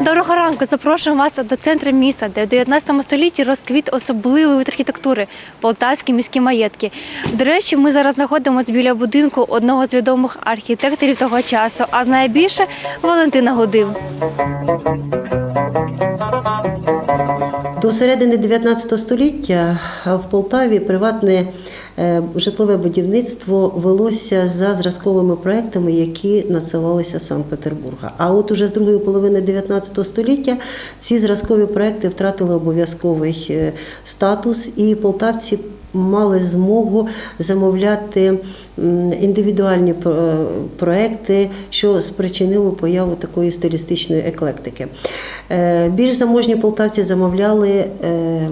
Доброго ранку. Запрошуємо вас до центру міста, де в 19 столітті розквіт особливий вид архітектури полтавські міські маєтки. До речі, ми зараз знаходимося біля будинку одного з відомих архітекторів того часу, а знає більше Валентина Гудив. До середини 19 століття в Полтаві приватне е, житлове будівництво велося за зразковими проектами, які надсилалися з Санкт-Петербурга. А от уже з другої половини 19 століття ці зразкові проекти втратили обов'язковий е, статус, і полтавці мали змогу замовляти індивідуальні проекти, що спричинило появу такої стилістичної еклектики. Е, Більш заможні полтавці замовляли е,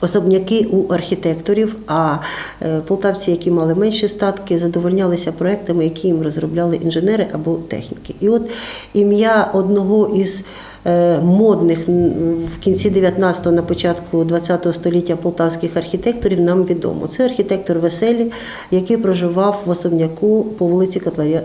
особняки у архітекторів, а е, полтавці, які мали менші статки, задовольнялися проектами, які їм розробляли інженери або техніки. І от ім'я одного із е, модних в кінці 19-го, на початку 20-го століття полтавських архітекторів нам відомо. Це архітектор Веселі, який проживав в особняку по вулиці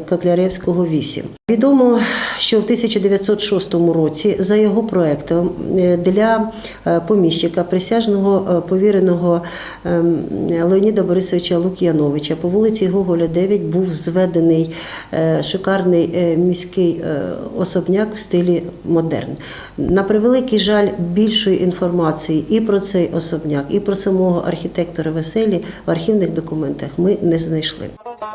Котляревського 8. Відомо, що в 1906 році за його проектом е, для е, поміщика присяжного е, повіреного ем, Леоніда Борисовича Лук'яновича по вулиці Гоголя 9 був зведений е, шикарний е, міський е, особняк в стилі модерн. На превеликий жаль, більшої інформації і про цей особняк, і про самого архітектора Веселі в архівних документах ми не знайшли.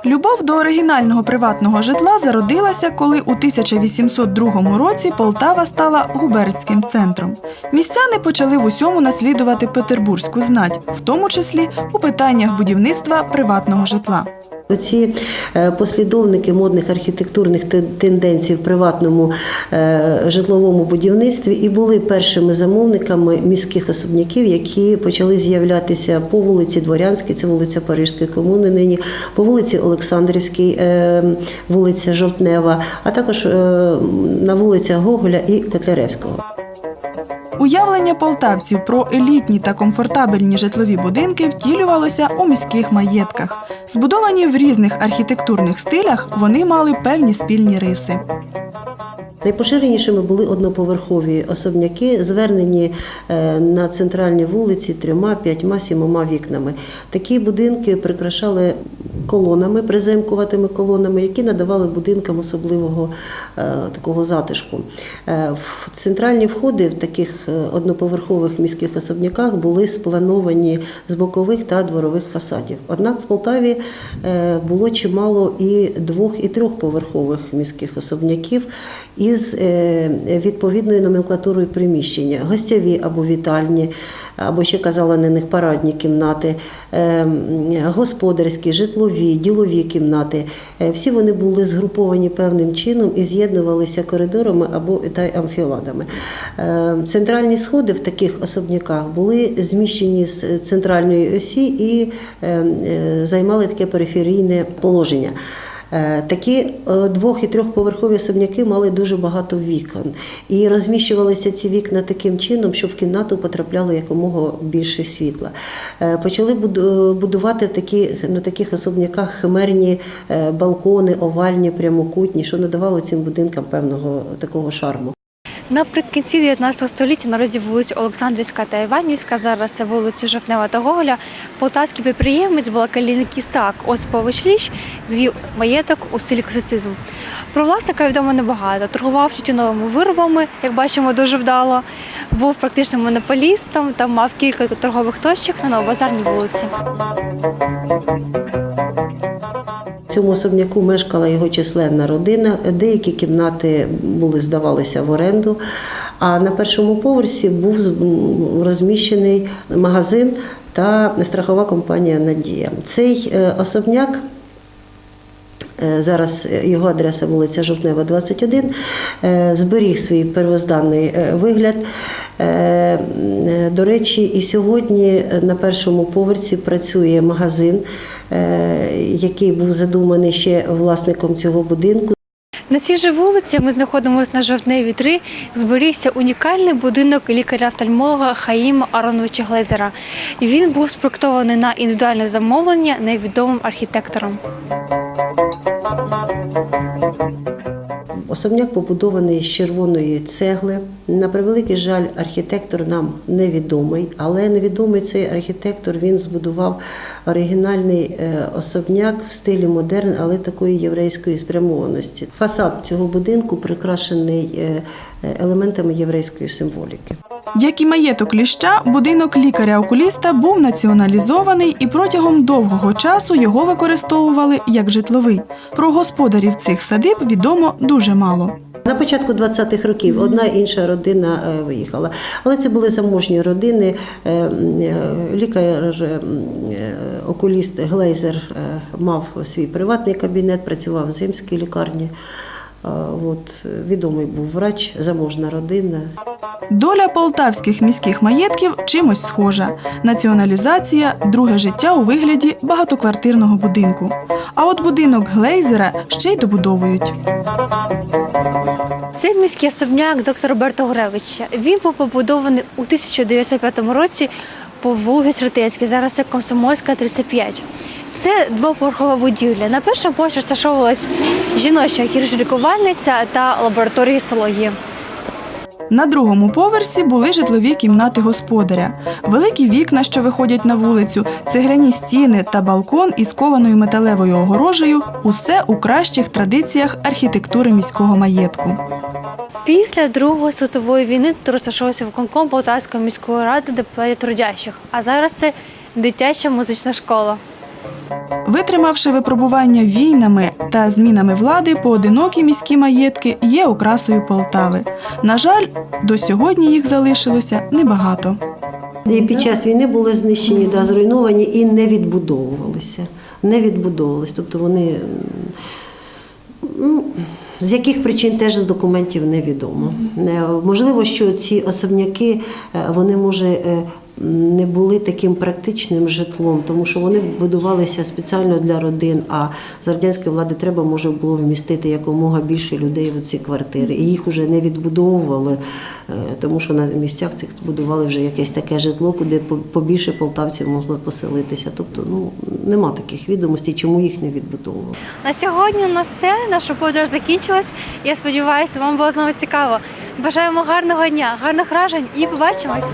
Любов до оригінального приватного житла зародилася, коли у 1802 році Полтава стала губернським центром. Містяни почали в усьому наслідувати петербурзьку знать, в тому числі у питаннях будівництва приватного житла. Оці е, послідовники модних архітектурних тенденцій в приватному е, житловому будівництві і були першими замовниками міських особняків, які почали з'являтися по вулиці Дворянській, це вулиця Парижської комуни нині, по вулиці Олександрівській, е, вулиця Жовтнева, а також на вулицях Гоголя і Котляревського. Уявлення полтавців про елітні та комфортабельні житлові будинки втілювалося у міських маєтках. Збудовані в різних архітектурних стилях, вони мали певні спільні риси. Найпоширенішими були одноповерхові особняки, звернені е, на центральній вулиці трьома, п'ятьма, сімома вікнами. Такі будинки прикрашали колонами, приземкуватими колонами, які надавали будинкам особливого е, такого затишку. Е, центральні входи в таких одноповерхових міських особняках були сплановані з бокових та дворових фасадів. Однак в Полтаві було чимало і двох, і трьохповерхових міських особняків із е, відповідною номенклатурою приміщення, гостьові або вітальні, або ще казали на них парадні кімнати, е, господарські, житлові, ділові кімнати. Е, Всі вони були згруповані певним чином і з'єднувалися коридорами або та амфіладами. Центральні сходи в таких особняках були зміщені з центральної осі і займали таке периферійне положення. Е, Такі е, двох і трьохповерхові особняки мали дуже багато вікон, і розміщувалися ці вікна таким чином, щоб в кімнату потрапляло якомога більше світла. Е, Почали буду- будувати такі, на таких особняках химерні балкони, овальні, прямокутні, що надавало цим будинкам певного такого шарму. Наприкінці 19 століття на розі вулиць Олександрівська та Іванівська, зараз це вулиці Жовтнева та Гоголя, полтавський підприємець Балакаліник Ісак Осипович Ліч звів маєток у стилі класицизм. Про власника відомо небагато. Торгував тютюновими виробами, як бачимо, дуже вдало. Був практичним монополістом та мав кілька торгових точок на Новобазарній вулиці. Цьому особняку мешкала його численна родина. Деякі кімнати були здавалися в оренду. А на першому поверсі був розміщений магазин та страхова компанія Надія. Цей е, особняк. е, Зараз його адреса вулиця Жовтнева, 21, е, зберіг свій первозданний е, вигляд. Е, е, До речі, і сьогодні на першому поверсі працює магазин, е, який був задуманий ще власником цього будинку. На цій же вулиці ми знаходимося на Жовтневі 3, зберігся унікальний будинок лікаря-офтальмолога Хаїма Ароновича Глезера. Він був спроектований на індивідуальне замовлення невідомим архітектором. Особняк побудований з червоної цегли. На превеликий жаль, архітектор нам невідомий, але невідомий цей архітектор він збудував оригінальний е, особняк в стилі модерн, але такої єврейської спрямованості. Фасад цього будинку прикрашений е, е, елементами єврейської символіки. Як і маєток ліща, будинок лікаря-окуліста був націоналізований і протягом довгого часу його використовували як житловий. Про господарів цих садиб відомо дуже мало. На початку 20-х років одна інша родина виїхала, але це були заможні родини. Лікар, окуліст Глейзер е, мав свій приватний кабінет, працював в земській лікарні. Е, От, відомий був врач, заможна родина. Доля полтавських міських маєтків чимось схожа: націоналізація, друге життя у вигляді багатоквартирного будинку. А от будинок Глейзера ще й добудовують. Це міський особняк доктора Роберта Гуревича. Він був побудований у 1905 році по вулиці зараз це Комсомольська, 35. Це двоповерхова будівля. На першому поверсі розташовувалась жіноча хірургія-лікувальниця та лабораторія гістології. На другому поверсі були житлові кімнати господаря, великі вікна, що виходять на вулицю, цегляні стіни та балкон із кованою металевою огорожею усе у кращих традиціях архітектури міського маєтку. Після Другої світової війни тут розташовувався виконком Полтавської міської ради депутатів трудящих, а зараз це дитяча музична школа. Витримавши випробування війнами та змінами влади, поодинокі міські маєтки є окрасою Полтави. На жаль, до сьогодні їх залишилося небагато. І під час війни були знищені, да, зруйновані і не відбудовувалися. Не відбудовувалися. Тобто вони ну, з яких причин теж з документів невідомо. Е, Можливо, що ці особняки е, вони може. Не були таким практичним житлом, тому що вони будувалися спеціально для родин. А з радянської влади треба може було вмістити якомога більше людей в ці квартири. І їх вже не відбудовували, е, тому що на місцях цих будували вже якесь таке житло, куди по- побільше полтавців могли поселитися. Тобто, ну нема таких відомостей, чому їх не відбудовували. На сьогодні у нас все. Наша подорож закінчилась. Я сподіваюся, вам було знову цікаво. Бажаємо гарного дня, гарних вражень і побачимось.